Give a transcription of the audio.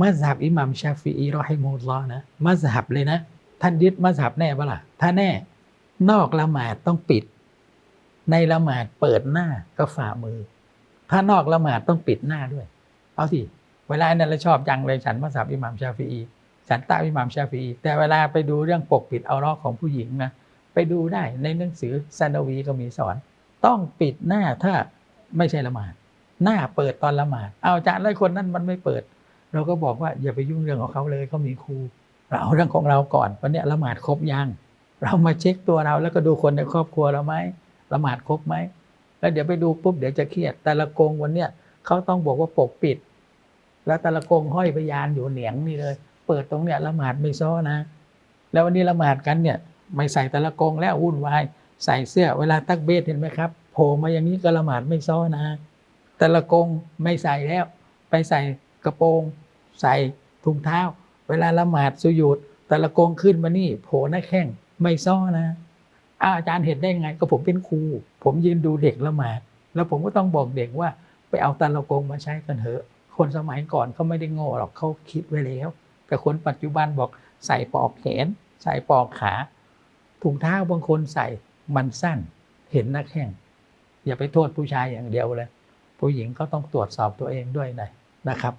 มัสฮับอิหมัมชาฟีอีรอฮิมุลลอนะมัสฮับเลยนะ ท่านยึดมัสฮับแน่ปะล่ะถ้าแน่ นอกละหมาดต้องปิด ในละหมาดเปิดหน้าก็ฝ่ามือ ถ้านอกละหมาดต้องปิดหน้าด้วย เอาสิเวลานั้นเราชอบจังเลยฉันมัสฮับอิหมัมชาฟีอีฉันตามอิหมัมชาฟีอีแต่เวลาไปดูเรื่องปกปิดเอารอของผู้หญิงนะไปดูได้ในหนังสือซานวีก็มีสอน ต้องปิดหน้าถ้าไม่ใช่ละหมาด หน้าเปิดตอนละหมาด เอาอาจารย์แล้วคนนั้นมันไม่เปิด เราก็บอกว่าอย่าไปยุ่งเรื่องของเขาเลยเขามีครู เราเรื่องของเราก่อนวันนี้ละหมาดครบยังเรามาเช็คตัวเราแล้วก็ดูคนในครอบครัวเราไหมละหมาดครบไหมแล้วเดี๋ยวไปดูปุ๊บเดี๋ยวจะเครียด แต่ละกงวันเนี้ยเขาต้องบอกว่าปกปิด แล้วแต่ละกงห้อยพยานอยู่เหนียงนี่เลย เปิดตรงเนี้ยละหมาดไม่ซ้อนะ แล้ววันนี้ละหมาดกันเนี่ยไม่ใส่แต่ละกงแล้ววุ่นวายใส่เสื้อเวลาตักเบสเห็นไหมครับโผล่มาอย่างนี้ก็ละหมาดไม่ซ้อนะ แต่ละกงไม่ใส่แล้ว ไปใส่กระโปรง ใส่ถุงเท้า เวลาละหมาดสุญูดแต่ละกงขึ้นมานี่โผล่หน้าแข้งไม่ซ้อนะอาจารย์เห็นได้ไงก็ผมเป็นครู ผมยืนดูเด็กละหมาด แล้วผมก็ต้องบอกเด็กว่า ไปเอาต่ละกงมาใช้กันเถอะ คนสมัยก่อนเขาไม่ได้โง่หรอกเขาคิดไว้แล้ว แต่คนปัจจุบันบอกใส่ปลอกแขน ใส่ปลอกขาถุงเท้าบางคนใส่มันสั้น เห็นหน้าแข้งอย่าไปโทษผู้ชายอย่างเดียวเลยผู้หญิงก็ต้องตรวจสอบตัวเองด้วยหน่อยนะครับ